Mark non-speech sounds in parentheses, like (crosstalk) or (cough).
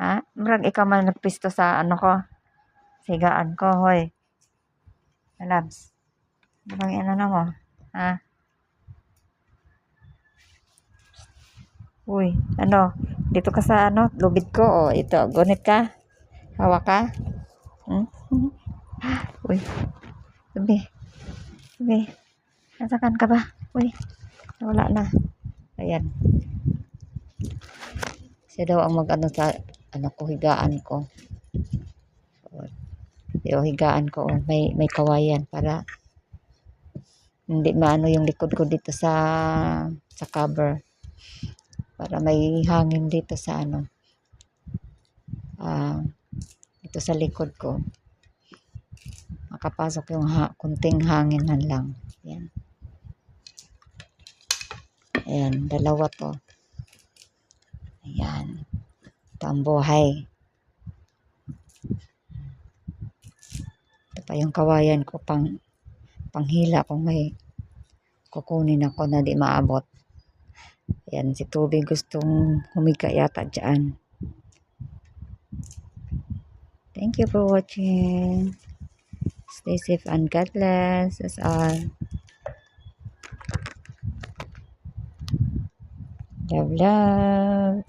Ha? Murag ikaw man nagpisto sa ano ko. Sigaan ko, hoy. Labs. Ano bang ano na mo? Ha? Uy, ano? Dito ka sa ano? Lubid ko. O, ito. Gunit ka? Hawa ka? Hmm? (laughs) Uy. Sabi. Sabi. Nasakan ka ba? Uy. Wala na. Ayan. Siya daw ang mag-ano sa ano ko, higaan ko. O, higaan ko, oh, may, may kawayan para hindi maano yung likod ko dito sa sa cover. Para may hangin dito sa ano ah dito sa likod ko. Makapasok yung ha kunting hangin man lang. Yan ayan dalawa to. Ayan ito ang buhay ito pa yung kawayan ko pang panghila kung may kukunin ako na di maabot Ayan, si Tubig gustong humiga yata dyan. Thank you for watching. Stay safe and God bless us all. Love, love.